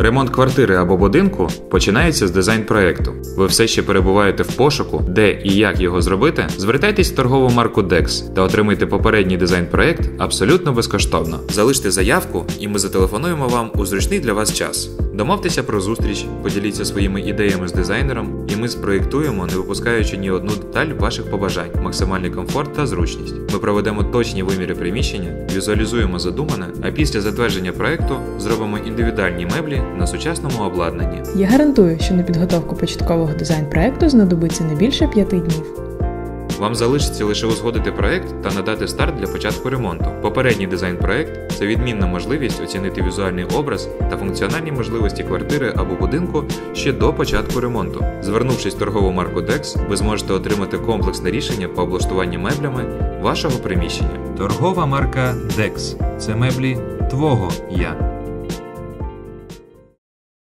Ремонт квартири або будинку починається з дизайн-проекту. Ви все ще перебуваєте в пошуку, де і як його зробити. Звертайтесь в торгову марку DEX та отримайте попередній дизайн-проект абсолютно безкоштовно. Залиште заявку, і ми зателефонуємо вам у зручний для вас час. Домовтеся про зустріч, поділіться своїми ідеями з дизайнером, і ми спроєктуємо, не випускаючи ні одну деталь ваших побажань, максимальний комфорт та зручність. Ми проведемо точні виміри приміщення, візуалізуємо задумане, а після затвердження проекту зробимо індивідуальні меблі на сучасному обладнанні. Я гарантую, що на підготовку початкового дизайн-проекту знадобиться не більше п'яти днів. Вам залишиться лише узгодити проект та надати старт для початку ремонту. Попередній дизайн-проект це відмінна можливість оцінити візуальний образ та функціональні можливості квартири або будинку ще до початку ремонту. Звернувшись в торгову марку DEX, ви зможете отримати комплексне рішення по облаштуванню меблями вашого приміщення. Торгова марка DEX – це меблі твого я.